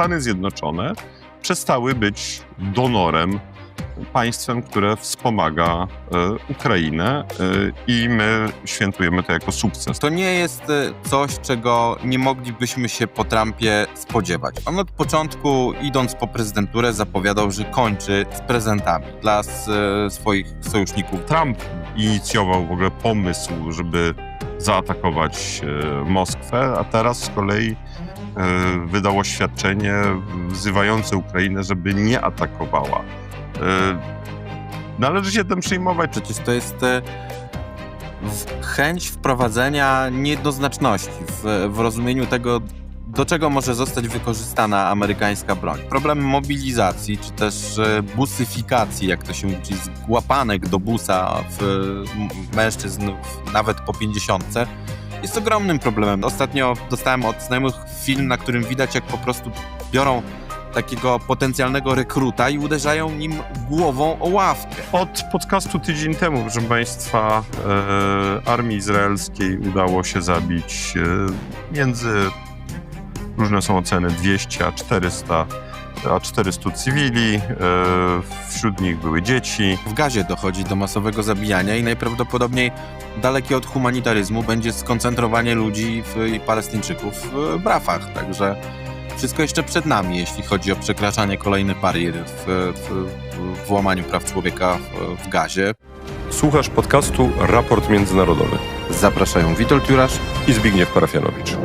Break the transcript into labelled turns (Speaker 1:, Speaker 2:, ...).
Speaker 1: Stany Zjednoczone przestały być donorem, państwem, które wspomaga e, Ukrainę e, i my świętujemy to jako sukces.
Speaker 2: To nie jest e, coś, czego nie moglibyśmy się po Trumpie spodziewać. On od początku, idąc po prezydenturę, zapowiadał, że kończy z prezentami dla swoich sojuszników.
Speaker 1: Trump inicjował w ogóle pomysł, żeby zaatakować Moskwę, a teraz z kolei e, wydał oświadczenie wzywające Ukrainę, żeby nie atakowała. E, Należy się tym przejmować.
Speaker 2: Przecież to jest e, chęć wprowadzenia niejednoznaczności w, w rozumieniu tego, do czego może zostać wykorzystana amerykańska broń. Problem mobilizacji, czy też busyfikacji, jak to się mówi, złapanek do busa w, mężczyzn nawet po 50 jest ogromnym problemem. Ostatnio dostałem od znajomych film, na którym widać, jak po prostu biorą takiego potencjalnego rekruta i uderzają nim głową o ławkę.
Speaker 1: Od podcastu tydzień temu, proszę Państwa, e, armii izraelskiej udało się zabić e, między, różne są oceny, 200 a 400, a 400 cywili. E, wśród nich były dzieci.
Speaker 2: W gazie dochodzi do masowego zabijania i najprawdopodobniej dalekie od humanitaryzmu będzie skoncentrowanie ludzi w, i Palestyńczyków w Rafach. Także wszystko jeszcze przed nami, jeśli chodzi o przekraczanie kolejnych barier w, w, w łamaniu praw człowieka w, w gazie.
Speaker 3: Słuchasz podcastu Raport Międzynarodowy
Speaker 2: Zapraszają Witold Jurasz
Speaker 3: i Zbigniew Parafianowicz.